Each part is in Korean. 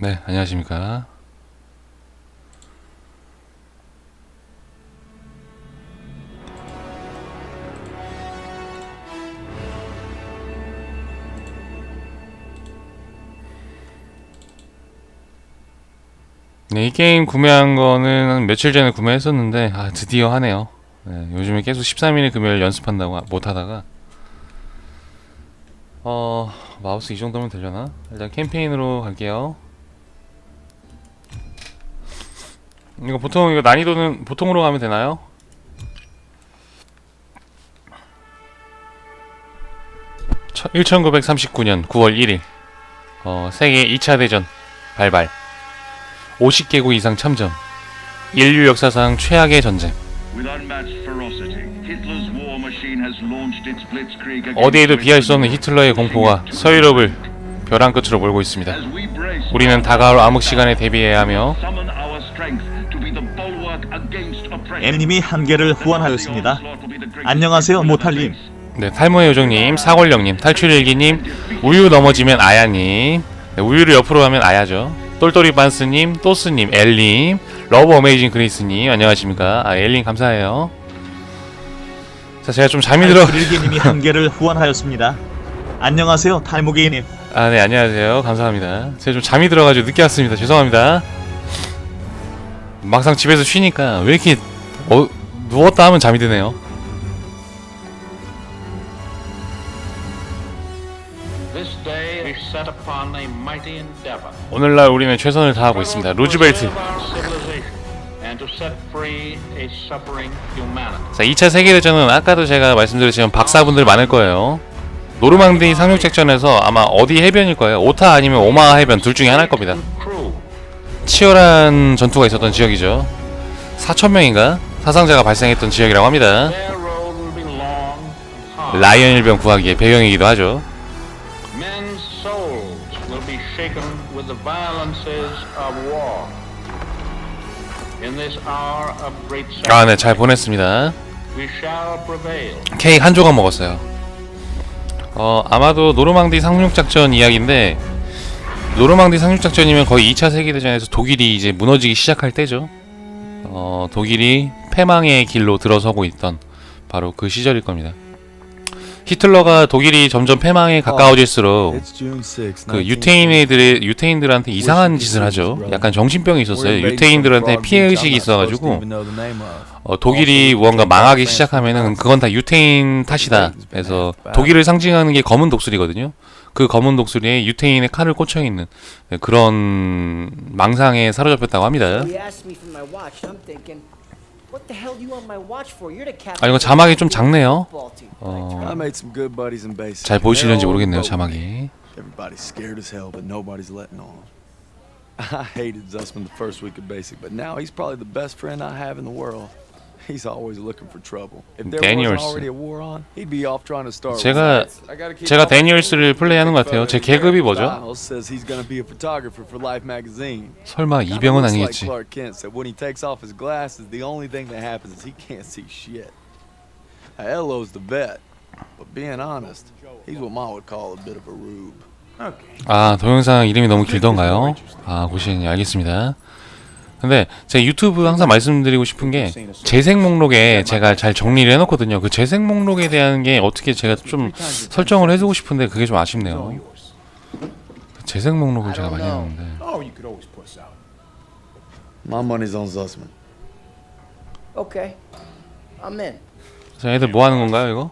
네, 안녕하십니까. 네, 이 게임 구매한 거는 한 며칠 전에 구매했었는데, 아, 드디어 하네요. 네, 요즘에 계속 13일 금요일 연습한다고 하- 못 하다가, 어, 마우스 이 정도면 되려나? 일단 캠페인으로 갈게요. 이거 보통 이거 난이도는 보통으로 가면 되나요? 천- 1939년 9월 1일. 어, 세계 2차 대전 발발. 50개국 이상 참전. 인류 역사상 최악의 전쟁. 어디에도 비할 수 없는 히틀러의 공포가 서유럽을 벼랑 끝으로 몰고 있습니다. 우리는 다가올 암흑 시간에 대비해야 하며 M님이 한계를 후원하였습니다. 안녕하세요, 모탈님. 네, 탈모의 요정님, 사골령님, 탈출일기님, 우유 넘어지면 아야님, 네, 우유를 옆으로 하면 아야죠. 똘똘이 반스님, 또스님, 엘님, 러브 어메이징 그레이스님, 안녕하십니까? 아, 엘님 감사해요. 자, 제가 좀 잠이 들어. 일기님이 한계를 후원하였습니다. 안녕하세요, 탈무기님. 아, 네, 안녕하세요. 감사합니다. 제가 좀 잠이 들어가지고 늦게 왔습니다. 죄송합니다. 막상 집에서 쉬니까 왜 이렇게 어, 누웠다 하면 잠이 드네요. 오늘날 우리는 최선을 다하고 있습니다. humanity. 자, 2차 세계대전은 아까도 제가 말씀드렸지만 박사분들 많을 거예요. 노르망디 상륙작전에서 아마 어디 해변일 거예요. 오타 아니면 오마하 해변 둘 중에 하나일 겁니다. 치열한 전투가 있었던 지역이죠. 4천명인가 사상자가 발생했던 지역이라고 합니다. 라이언 일병 구하기의 배경이기도 하죠. 아, 네, 잘 보냈습니다. 케이크 한 조각 먹었어요. 어, 아마도 노르망디 상륙작전 이야기인데 노르망디 상륙작전이면 거의 2차 세계대전에서 독일이 이제 무너지기 시작할 때죠. 어, 독일이 패망의 길로 들어서고 있던 바로 그 시절일 겁니다. 히틀러가 독일이 점점 패망에 가까워질수록 그 유태인애들의 유태인들한테 이상한 짓을 하죠. 약간 정신병이 있었어요. 유태인들한테 피해 의식이 있어가지고 어, 독일이 무언가 망하기 시작하면은 그건 다 유태인 탓이다. 그래서 독일을 상징하는 게 검은 독수리거든요. 그 검은 독수리에 유태인의 칼을 꽂혀 있는 네, 그런 망상에 사로잡혔다고 합니다. 아, 이거 자막이 좀 작네요. 어. 잘 보이시는지 모르겠네요. 자막이. Everybody's scared as hell, but nobody's letting on. I hated Zussman the first week of basic, but now he's probably the best friend I have in the world. He's always looking for trouble. If there Danielson. wasn't already a war on, he'd be off trying to start. 제가 I gotta keep 제가 데니얼스를 플레이하는 것 같아요. 제 계급이 뭐죠? Says he's gonna be a photographer for Life magazine. 설마 이병은 아니겠지. Like Clark Kent said when he takes off his glasses, the only thing that happens is he can't see shit. Hello's the vet, but being honest, he's what Ma would call a bit of a rube. 아 동영상 이름이 너무 길던가요? 아 고시님 알겠습니다. 근데 제 유튜브 항상 말씀드리고 싶은 게 재생 목록에 제가 잘 정리를 해놓거든요. 그 재생 목록에 대한 게 어떻게 제가 좀 설정을 해두고 싶은데 그게 좀 아쉽네요. 그 재생 목록을 제가 많이 Oh, out. My money's on Zussman. Okay, I'm in. 자 애들 뭐 하는 건가요 이거?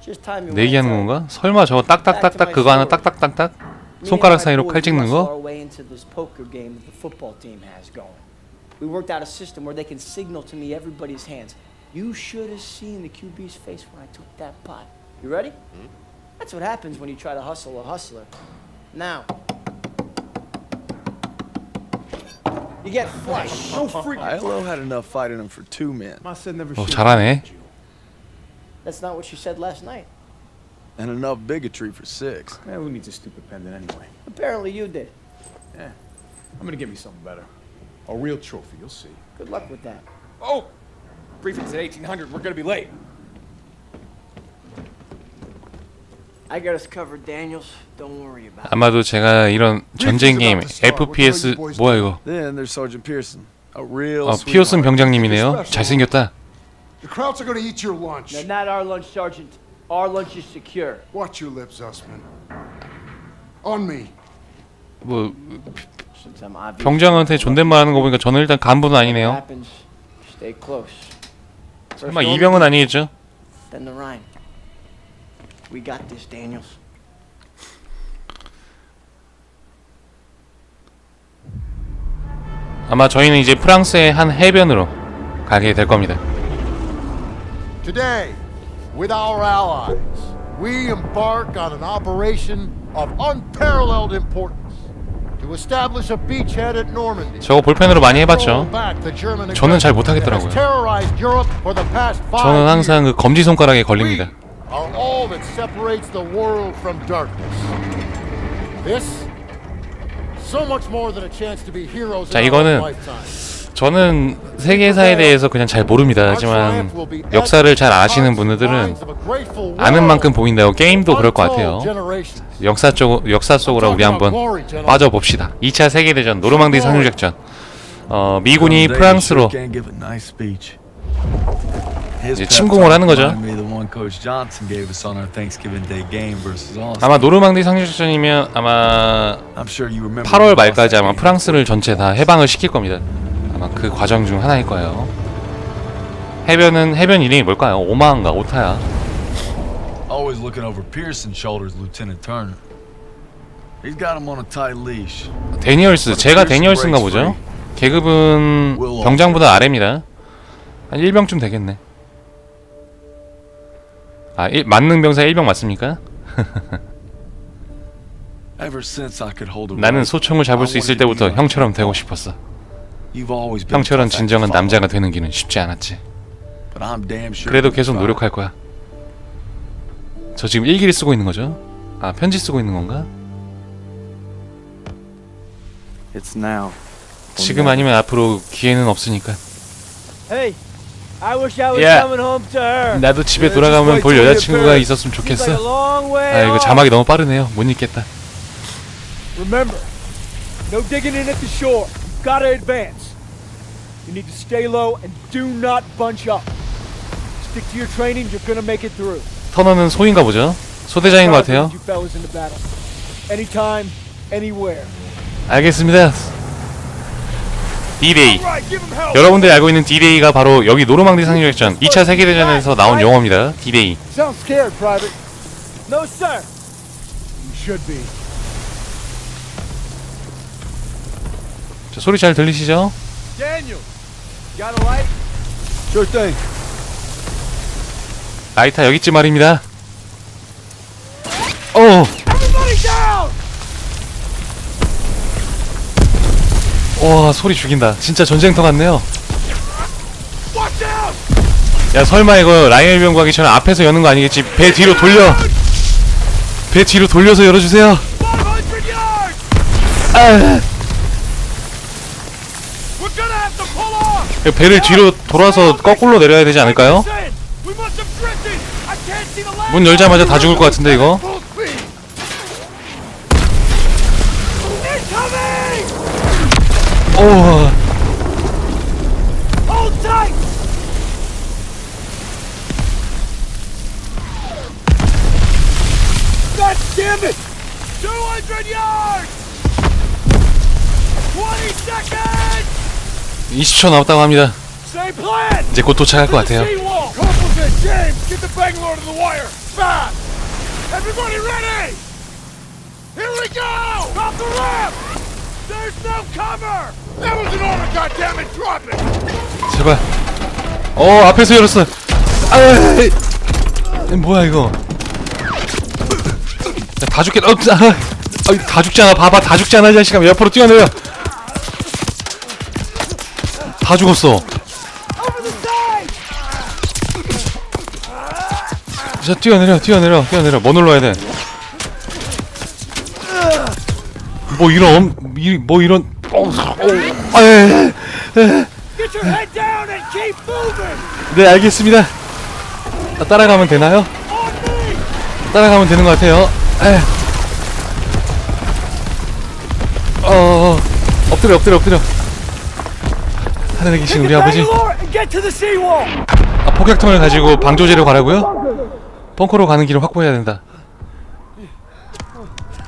Just time your 내기하는. 건가? 설마 저거 딱딱딱딱 그거 하나 딱딱딱딱 손가락 사이로 칼 찍는 거? our way into this poker game that the football team has going. We worked out a system where they can signal to me everybody's hands. You should have seen the QB's face when I took that pot. You ready? That's what happens when you try to hustle a hustler. Now. You get flush. Don't freak. Hello had enough fight in him for two men, I said never. 어 shoot 잘하네. you. That's not what you said last night. and enough bigotry for six. Man, who needs a stupid pendant anyway? Apparently you did. Yeah, I'm gonna get me something better. A real trophy. You'll see. Good luck with that. Oh, briefing's at 1800. We're gonna be late. I got us covered, Daniels. Don't worry about it. 아마도 제가 이런 전쟁 게임 FPS 뭐야 이거? Then there's Sergeant Pearson, a real 어, sweetheart. 피어슨 병장님이네요. 잘생겼다. The Krauts are gonna eat your lunch. No, not our lunch, Sergeant. Our lunch is secure. Watch your lips, Zussman. On me. 뭐. 병장한테 존댓말 하는 거 보니까 저는 일단 간부는 아니네요. 설마 이병은 아니겠죠? 아마 저희는 이제 프랑스의 한 해변으로 가게 될 겁니다. Today, with our allies, we embark on an operation of unparalleled importance 저거 볼펜으로 많이 해봤죠. 저는 잘 못하겠더라고요. 저는 항상. 그 검지 손가락에 걸립니다. 자, 이거는. 저는 세계사에 대해서 그냥 잘 모릅니다. 하지만 역사를 잘 아시는 분들은 아는 만큼 보인다고 게임도 그럴 것 같아요. 역사 쪽 역사 속으로 우리 한번 빠져 봅시다. 2차 세계 대전 노르망디 상륙 작전. 어, 미군이 프랑스로 이제 침공을 하는 거죠. 아마 노르망디 상륙 작전이면 아마 I'm sure you remember 8월 we lost 말까지 아마. 프랑스를 전체 다 해방을 시킬 겁니다. 아마 그 과정 중 하나일 거예요. 해변은 해변 이름이 뭘까요? 오마인가 오타야. Always looking over Pearson's shoulders, Lieutenant Turner. He's got him on a tight leash. 데니얼스 제가 데니얼스인가 보죠. 계급은 병장보다 아래입니다. 한 1병쯤 되겠네. 아, 일, 만능 병사 1병 맞습니까? 나는 소총을 잡을 수 있을 때부터 형처럼. 되고 싶었어. 형처럼 진정한 남자가 되는 길은 쉽지 않았지. but I'm damn sure 그래도 계속. 노력할 거야. 저 지금 일기를 쓰고 있는 거죠? 아, 편지 쓰고 있는 건가? It's now. 지금 아니면 앞으로 기회는 없으니까. Hey, I wish I was Yeah. coming home to her. 나도 집에 돌아가면 볼 여자친구가 있었으면 좋겠어. long way 아, 이거. 자막이 너무 빠르네요. 못 읽겠다. Gotta advance. You need to stay low and do not bunch up. Stick to your training, you're gonna make it through. 터너는 소인가 보죠? 소대장인 것 같아요. You fellas into battle. Anytime, anywhere. 알겠습니다. D-Day. 여러분들이 알고 있는 D-Day가 바로 여기 노르망디 상륙작전 2차 세계대전에서 나온 용어입니다. D-Day. Sound scared, Private. No, sir. You should be. 자, 소리 잘 들리시죠? 라이터 여기쯤 말입니다. 어! 와 소리 죽인다. 진짜 전쟁터 같네요. 야 설마 이거 라이언 병 가기 전에 앞에서 여는 거 아니겠지? 배 뒤로 돌려. 배 뒤로 돌려서 열어주세요. 500 yards! 아, 배를 뒤로 돌아서 거꾸로 내려야 되지 않을까요? 문 열자마자 다 죽을 것 같은데 이거. 오, 20초 남았다고 합니다. 이제 곧 도착할 것 같아요. 제발. 어 앞에서 열었어. 아, 뭐야 이거? 야, 다 죽겠. 어, 아, 아, 다 죽잖아. 봐봐, 다 죽잖아 이 자식아. 옆으로 뛰어내려. 다 죽었어. 자 뛰어내려, 뛰어내려, 뛰어내려. 뭐 눌러야 돼? 뭐 이런 엄- 이- 뭐 이런. 어, 어, 아, 예, 예. Moving! 네 알겠습니다. 아, 따라가면 되나요? 따라가면 되는 것 같아요. 에. 어, 어, 어. 엎드려, 엎드려, 엎드려. 하늘에 계신 우리 아버지. 아, 폭격통을 가지고 방조제로 가라고요? 벙커로 가는 길을 확보해야 된다.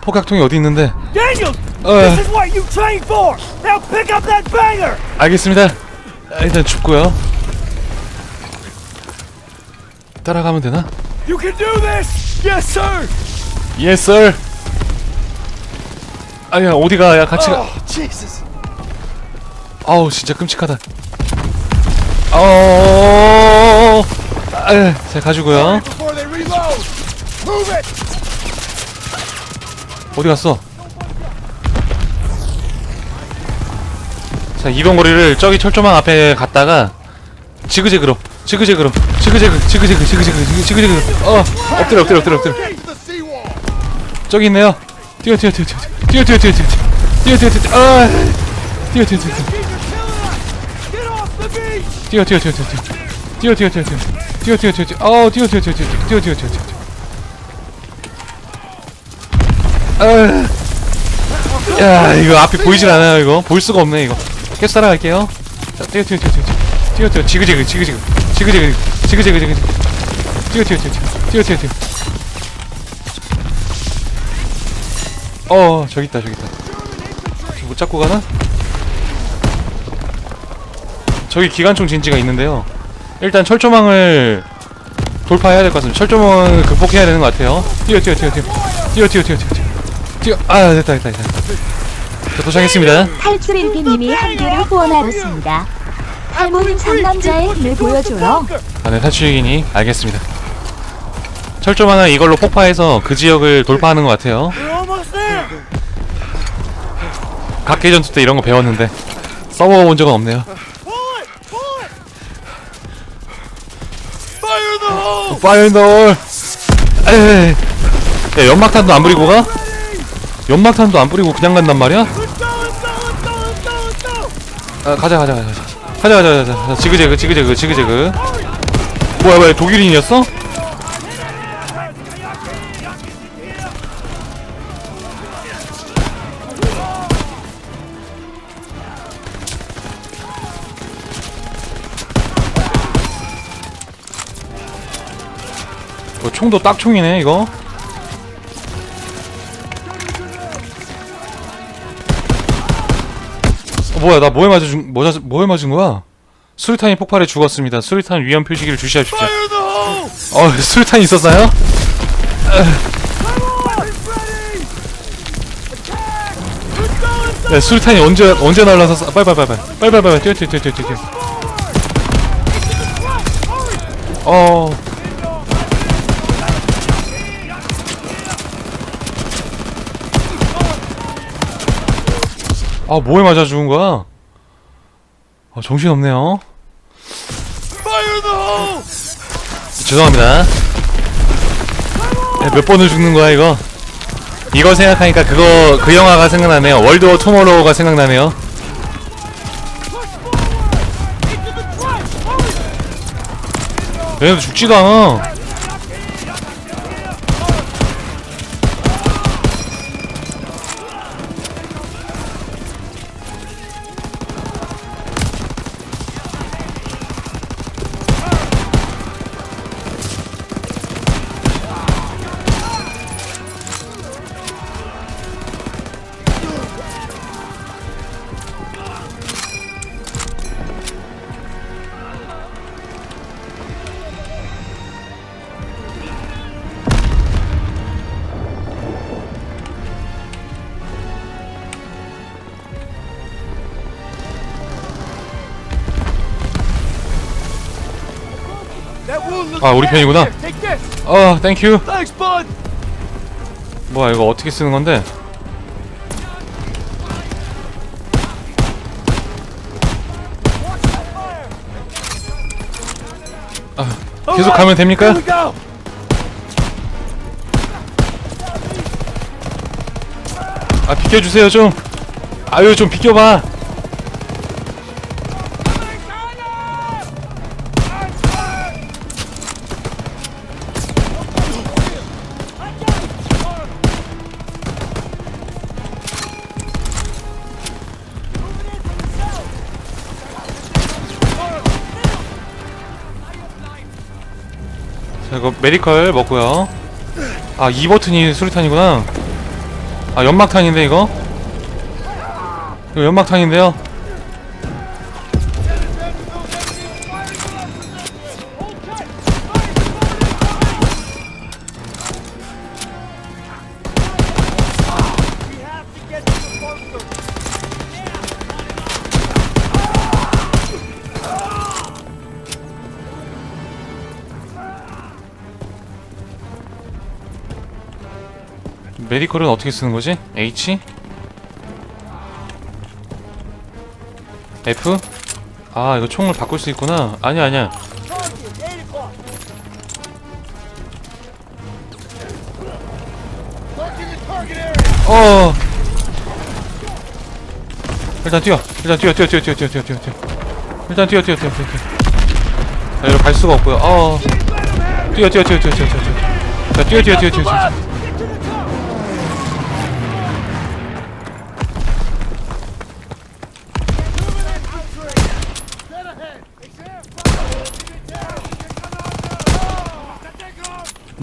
폭격통이 어디 있는데? 어. 알겠습니다. 아, 일단 춥고요. 따라가면 되나? You can do this. Yes, sir. Yes, sir. 아야 어디가? 야 같이 가. Jesus. 아우 진짜 끔찍하다. 어. 아, 자 가지고요. 어디 갔어? 자 이동 거리를 저기 철조망 앞에 갔다가 지그재그로 지그재그로 지그재그 지그재그 지그재그 지그재그 어 엎드려 엎드려 엎드려 엎드려. 저기 있네요. 뛰어 뛰어 뛰어 뛰어 뛰어 뛰어 뛰어 뛰어 뛰어 뛰어 뛰어 아 뛰어 뛰어 뛰어 the beach. 뛰어 뛰어 뛰어 뛰어 뛰어 뛰어 뛰어 뛰어 뛰어 뛰어 뛰어 뛰어 어 뛰어 뛰어 뛰어 뛰어 뛰어 뛰어 뛰어 뛰어 야 이거 앞이 보이질 않아요 이거 볼 수가 없네 이거 계속 따라갈게요 자 뛰어 뛰어 뛰어 뛰어 뛰어 뛰어 지그재그 지그재그 지그재그 지그재그 지그재그 뛰어 뛰어 뛰어 뛰어 뛰어 뛰어 어 저기 있다 저기 있다 저못 잡고 가나? 저기 기관총 진지가 있는데요. 일단 철조망을 돌파해야 될 것 같습니다. 철조망을 극복해야 되는 것 같아요. 뛰어 뛰어 뛰어 뛰어. 뛰어 뛰어 뛰어 뛰어 뛰어. 아 됐다 됐다 됐다. 자, 도착했습니다. 탈출 일기님이 한 개를 후원하였습니다. 할머니 상남자의 힘을 보여줘요. 아네 탈출기니 알겠습니다. 철조망을 이걸로 폭파해서 그 지역을 돌파하는 것 같아요. 각계 전투 때 이런 거 배웠는데 써먹어본 적은 없네요 Pull it. Pull it. 파이어 인더 에이 야 연막탄도 안 뿌리고 가? 연막탄도 안 뿌리고 그냥 간단 말이야? 아 가자 가자 가자 가자 가자 가자 가자 지그재그 지그재그 지그재그 뭐야 뭐야 독일인이었어? 총도 딱 총이네 이거 어, 뭐야 나 뭐에 준 뭐야 뭐에 맞은 거야? 수류탄이 폭발해 죽었습니다. 수류탄 위험 표시기를 주시하십시오. 어 수류탄 있었어요? 네 수류탄이 언제 언제 날라서 빨리 빨리 빨리 뛰어 뛰어 뛰어 뛰어 뛰어. 어. 아 뭐에 맞아 죽은 거야? 아 정신 없네요. Fire the hole. 죄송합니다. 네, 몇 번을 죽는 거야 이거? 이거 생각하니까 그거 그 영화가 생각나네요. 월드 워 투모로우가 생각나네요. 얘네도 죽지도 않아. 아 우리. 편이구나. 어 땡큐. 뭐야 이거 어떻게 쓰는 건데? 아, 계속 가면 됩니까? 아 비켜주세요 좀. 아유 좀 비켜봐. 이거 메디컬 먹고요. 아 2버튼이 수류탄이구나. 아 연막탄인데 이거? 이거 연막탄인데요 메디컬은 어떻게 쓰는 거지? H? F? 아 이거 총을 바꿀 수 있구나 아니야 아니야 어 일단 뛰어 일단 뛰어 뛰어 뛰어 뛰어 뛰어 뛰어 뛰어 일단 뛰어 뛰어 뛰어 뛰어 뛰어 아 이거 갈 수가 없고요 어 뛰어 뛰어 뛰어 뛰어 뛰어 뛰어 뛰어 자 뛰어 뛰어 뛰어 뛰어 뛰어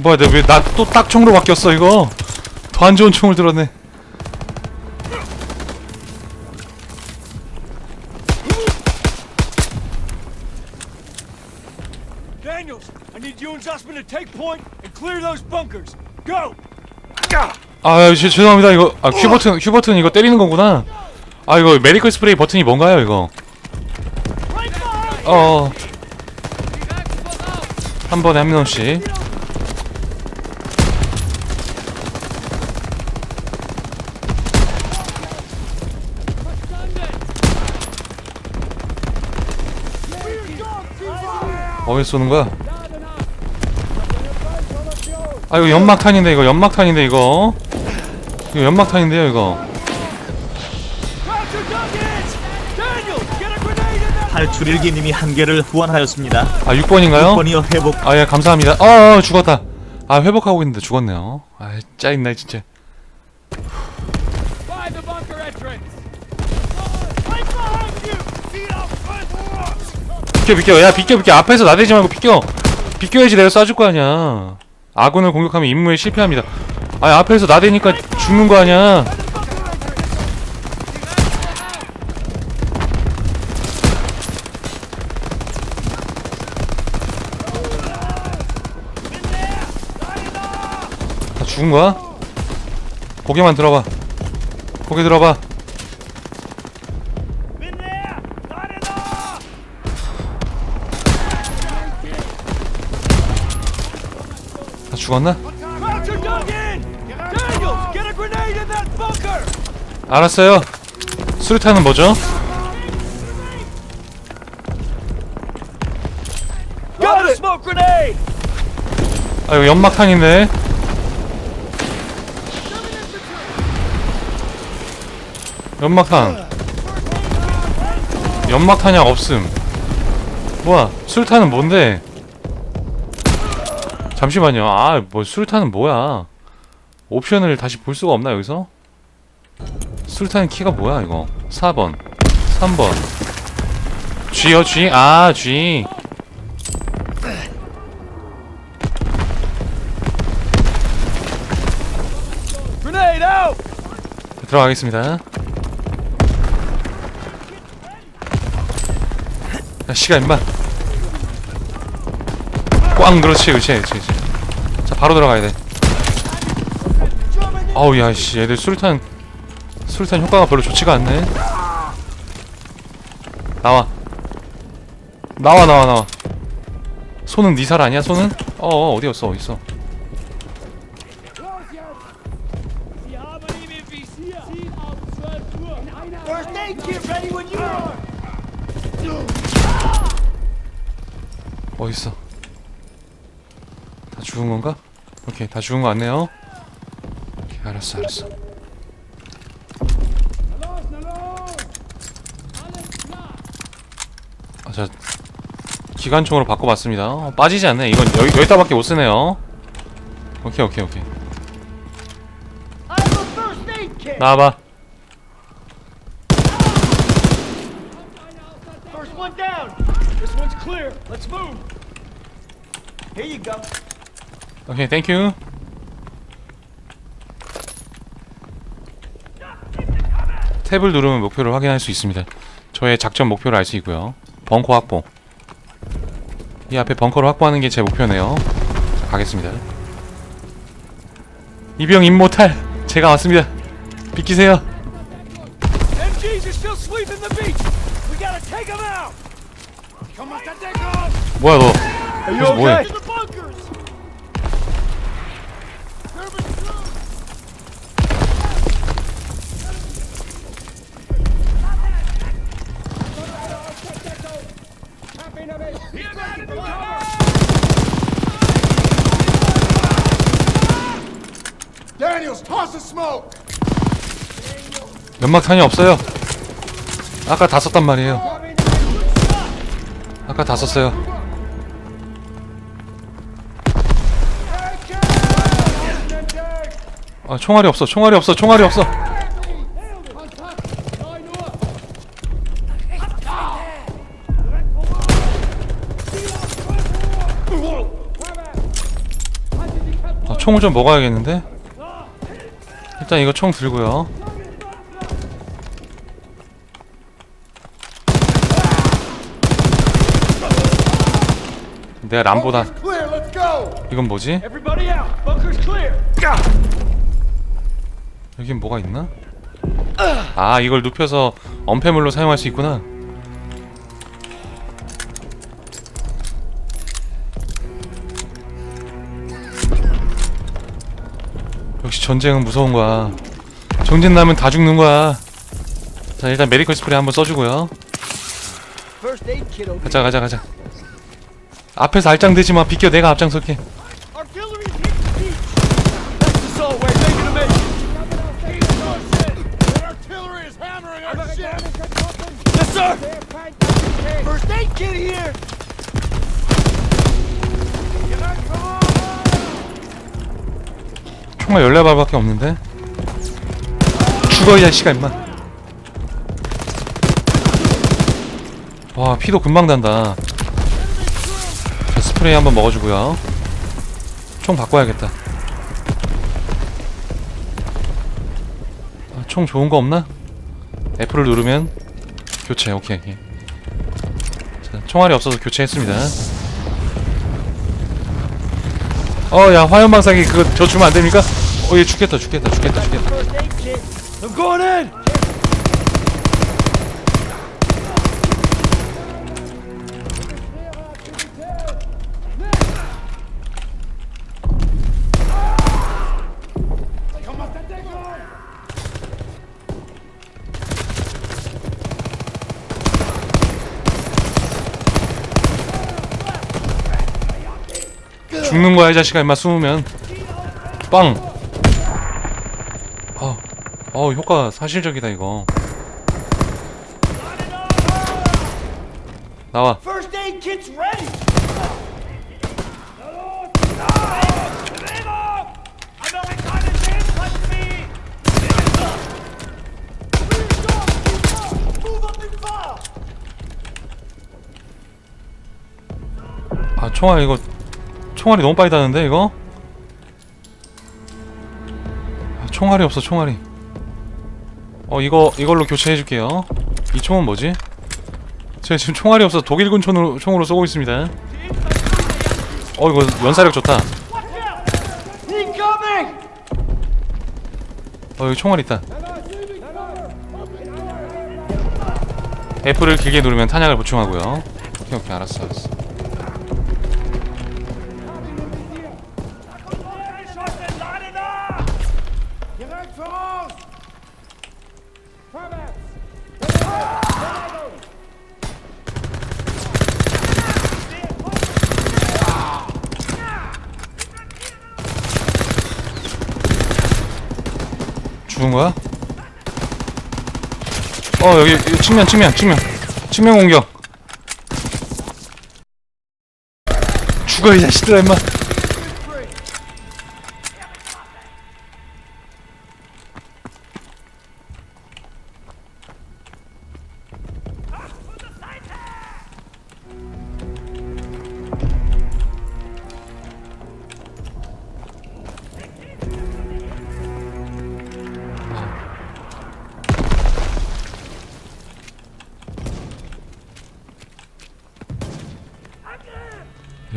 뭐야 내가 왜나 또 딱 총으로 바뀌었어 이거? 더 안 좋은 총을 들었네! 아 죄- 죄송합니다 이거. 아 큐버튼 큐버튼 이거 때리는 거구나. 아 이거 메디컬 스프레이 버튼이 뭔가요 이거? 어. 한 번에 한 명씩. 어디 쏘는 거야? 아 이거 연막탄인데 이거 연막탄인데 이거 이거 연막탄인데요 이거 탈출일기님이 한 개를 후원하였습니다. 아 6번인가요? 6번이요 회복. 아 예 감사합니다 어, 어 죽었다 아 회복하고 있는데 죽었네요 아 짜증나 진짜 비켜 비켜. 야 비켜 비켜. 앞에서 나대지 말고 비켜. 비켜야지 내가 쏴줄 거 아니야. 아군을 공격하면 임무에 실패합니다. 아 앞에서 나대니까 죽는 거 아니야. 다 죽은 거야? 고개만 들어봐. 고개 들어봐 In there! Not enough! 다 죽었나? 알았어요. 수류탄은 뭐죠? 아 이거 연막탄인데. 연막탄. 연막탄약 없음. 뭐야? 수류탄은 뭔데? 잠시만요. 아, 뭐 수류탄은 뭐야? 옵션을 다시 볼 수가 없나 여기서? 수류탄 키가 뭐야 이거? 4번, 3번. G요 G? 아 G. 들어가겠습니다. 야, 시간 임마. 꽝 그렇지 그렇지 그렇지 바로 들어가야 돼. 아우 야씨 얘들 수류탄 수류탄 효과가 별로 좋지가 않네. 나와. 나와 나와 나와. 손은 니살 아니야 손은? 어, 어 어디였어 어디 있어? 있어? 다 죽은 건가? 오케이 다 죽은 거 같네요. 오케이 알았어 알았어. 아 자 기관총으로 바꿔봤습니다. 어, 빠지지 않네. 이건 여기 여기다밖에 못 쓰네요. 오케이 오케이 오케이. 나와봐. 오케이 땡큐 탭을 누르면 목표를 확인할 수 있습니다. 저의 작전 목표를 알 수 있고요. 벙커 확보. 이 앞에 벙커를 확보하는 게 제 목표네요. 자, 가겠습니다. 이병 임모탈! 제가 왔습니다. 비키세요. 뭐야 너? 뭐해 연막탄이 없어요. 아까 다 썼단 말이에요. 아까 다 썼어요 아 총알이 없어 총알이 없어 총알이 없어. 아, 총을 좀 먹어야겠는데? 일단 이거 총 들고요. 내가 람보다! 이건 뭐지? Everybody out. Bunkers clear. 여긴 뭐가 있나? 아 이걸 눕혀서 엄폐물로 사용할 수 있구나. 역시 전쟁은 무서운 거야. 전쟁 나면 다 죽는 거야. 자 일단 메디컬 스프레이 한번 써주고요. 가자 가자 가자. 앞에서 알짱대지 마. 비켜. 내가 앞장설게 총알 14발밖에 없는데 죽어 이 자식아 임마 와 피도 금방 단다 자, 스프레이 한번 먹어주고요 총 바꿔야겠다 아, 총 좋은 거 없나? F를 누르면 교체 오케이 예. 자, 총알이 없어서 교체했습니다 어야 화염방사기 그거 저 주면 안 됩니까? 어얘 죽겠다 죽겠다 죽겠다 죽겠다. I'm going in. 죽는 거야 이 자식아 임마 숨으면 빵 어, 어 효과 사실적이다 이거. 나와. 아 총알 이거 총알이 너무 빨리 다는데 이거? 아, 총알이 없어 총알이 어 이거 이걸로 교체해 줄게요. 이 총은 뭐지? 제가 지금 총알이 없어 독일군 총으로, 총으로 쏘고 있습니다. 어 이거 연사력 좋다! 어 여기 총알 있다. F를 길게 누르면 탄약을 보충하고요. 오케이 오케이 알았어 알았어 어 여기, 측면 측면 측면. 측면 공격. 죽어 이 자식들아 임마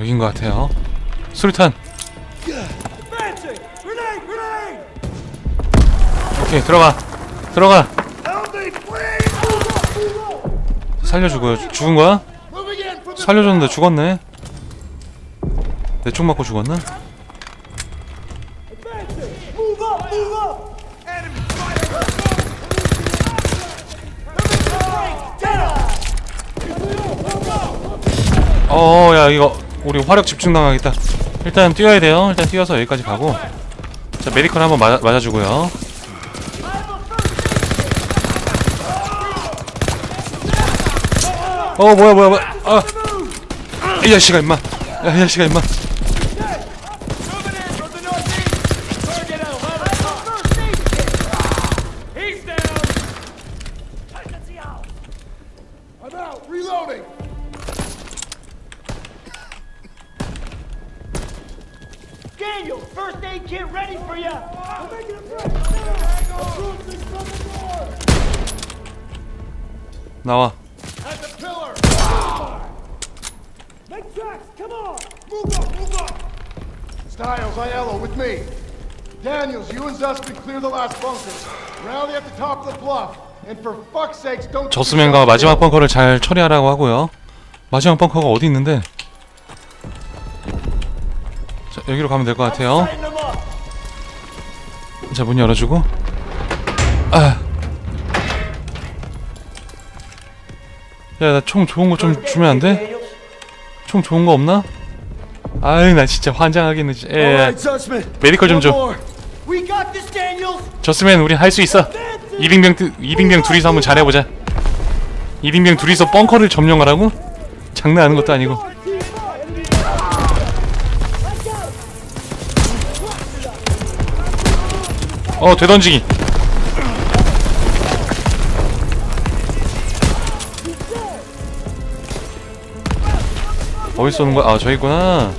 여긴 것 같아요. 수류탄. 오케이 들어가 들어가. 살려주고요. 죽은 거야? 살려줬는데 죽었네. 내 총 맞고 죽었나? 어, 야 이거 우리 화력 집중 당하겠다. 일단 뛰어야 돼요. 일단 뛰어서 여기까지 가고. 자 메디컬 한번 맞아, 맞아주고요. 어 뭐야 뭐야 뭐야. 아, 이 자식아 임마. 야, 이 자식아 임마. Clear the last bunkers. Rally at the top of the bluff. And for fuck's sakes, don't. 저스맨과 마지막 벙커를 잘 처리하라고 하고요. 마지막 벙커가 어디 있는데? 자 여기로 가면 될 것 같아요. 자 문 열어주고. 아. 야 나 총 좋은 거 좀 주면 안 돼? 총 좋은 거 없나? 아이 나 진짜 환장하겠네 진짜. 예, 예. 메디컬 좀 줘. More. We got this, Daniels. 저스맨 우리 할 수 있어. 이빙병 뜨- 이빙병 둘이서 한번 잘해보자. 이빙병 둘이서 벙커를 점령하라고? 장난하는 것도 아니고. 어 되던지기. 어디 쏘는 거야? 아 저기 있구나.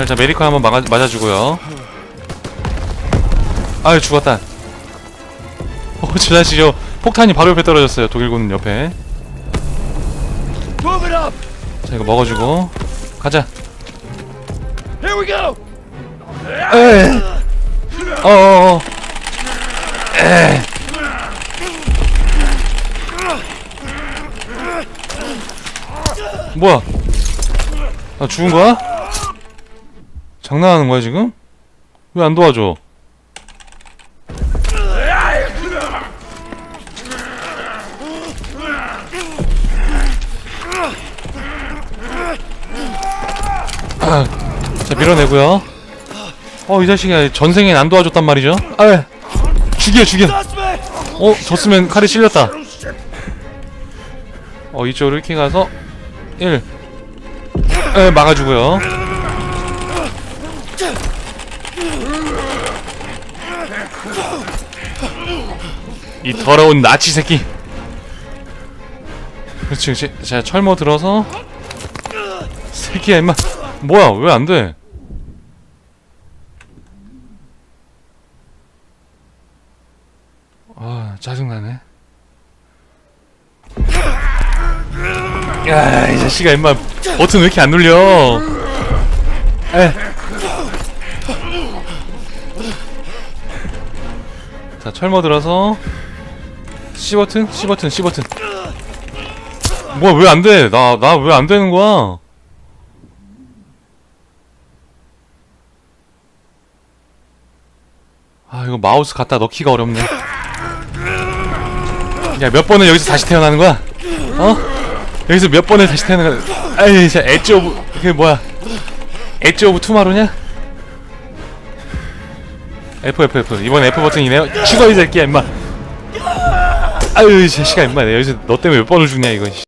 자, 자 메디컬 한번 막아, 맞아주고요. 아유 죽었다. 어, 저 자식이요. 폭탄이 바로 옆에 떨어졌어요. 독일군 옆에. 자 이거 먹어주고 가자. 에. 어어어. 에. 뭐야? 나 죽은 거야? 장난하는 거야 지금? 왜 안 도와줘? 아, 자 밀어내고요. 어이 자식이 전생엔 안 도와줬단 말이죠. 아, 죽여 죽여. 어 졌으면 칼이 실렸다. 어 이쪽으로 이렇게 가서 1 에, 막아주고요. 이 더러운 나치 새끼. 그렇지 그렇지. 자 철모 들어서 새끼야 임마. 뭐야 왜 안 돼? 아 짜증나네. 야이 자식아 임마 버튼 왜 이렇게 안 눌려? 에. 자 철모 들어서 C 버튼 C 버튼 C 버튼. 뭐야 왜 안 돼? 나 나 왜 안 되는 거야? 아 이거 마우스 갖다 넣기가 어렵네. 야 몇 번을 여기서 다시 태어나는 거야? 어? 여기서 몇 번을 다시 태어나는 거야? 아이 진짜 엣지 오브 그게 뭐야? 엣지 오브 투마로냐? F F F 이번 F 버튼이네요. 죽어 이 새끼야 임마. 아유 이 자식아 임마 내가 여기서 너 때문에 몇 번을 죽냐 이거. 씨.